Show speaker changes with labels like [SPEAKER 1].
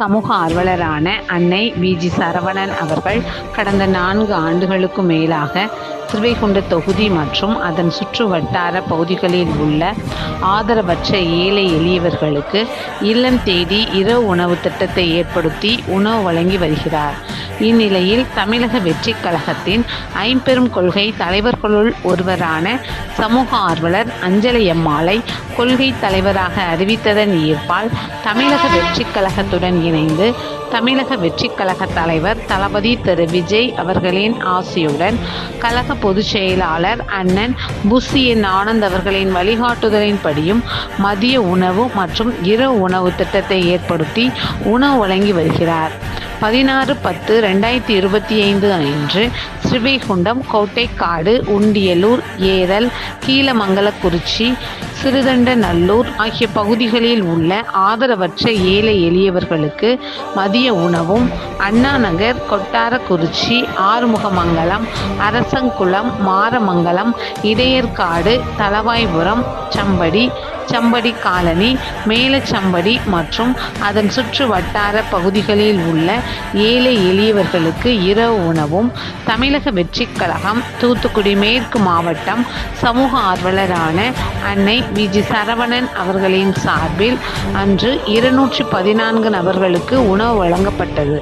[SPEAKER 1] சமூக ஆர்வலரான அன்னை விஜி சரவணன் அவர்கள் கடந்த நான்கு ஆண்டுகளுக்கு மேலாக ஸ்ரீவைகுண்ட தொகுதி மற்றும் அதன் சுற்று வட்டார பகுதிகளில் உள்ள ஆதரவற்ற ஏழை எளியவர்களுக்கு இல்லம் தேடி இரவு உணவு திட்டத்தை ஏற்படுத்தி உணவு வழங்கி வருகிறார். இந்நிலையில் தமிழக வெற்றி கழகத்தின் ஐம்பெரும் கொள்கை தலைவர்களுள் ஒருவரான சமூக ஆர்வலர் அஞ்சலி அம்மாளை கொள்கை தலைவராக அறிவித்ததன் ஈர்ப்பால் தமிழக வெற்றி கழகத்துடன் இணைந்து தமிழக வெற்றிக் கழக தலைவர் தளபதி திரு. விஜய் அவர்களின் ஆசியுடன் கழக பொதுச் செயலாளர் அண்ணன் புசி என் ஆனந்த் அவர்களின் வழிகாட்டுதலின்படியும் மதிய உணவு மற்றும் இரவு உணவு திட்டத்தை ஏற்படுத்தி உணவு வழங்கி வருகிறார். பதினாறு பத்து ரெண்டாயிரத்தி இருபத்தி ஐந்து அன்று ஸ்ரீவைகுண்டம் கோட்டைக்காடு உண்டியலூர் ஏரல் கீழமங்கலக்குறிச்சி சிறுதண்டநல்லூர் ஆகிய பகுதிகளில் உள்ள ஆதரவற்ற ஏழை எளியவர்களுக்கு மதிய உணவும் Anna Nagar Kottarakurichi Arumugamangalam Arasankulam Maramangalam Idaiyarkadu Thalavaipuram somebody somebody colony Melasampadi மற்றும் அதன் சுற்று வட்டார பகுதிகளில் உள்ள ஏழை எளியவர்களுக்கு இரவு உணவும் தமிழக வெற்றிக் கழகம் தூத்துக்குடி மேற்கு மாவட்டம் சமூக ஆர்வலரான அன்னை விஜி சரவணன் அவர்களின் சார்பில் அன்று இருநூற்றி பதினான்கு நபர்களுக்கு உணவு வழங்கப்பட்டது.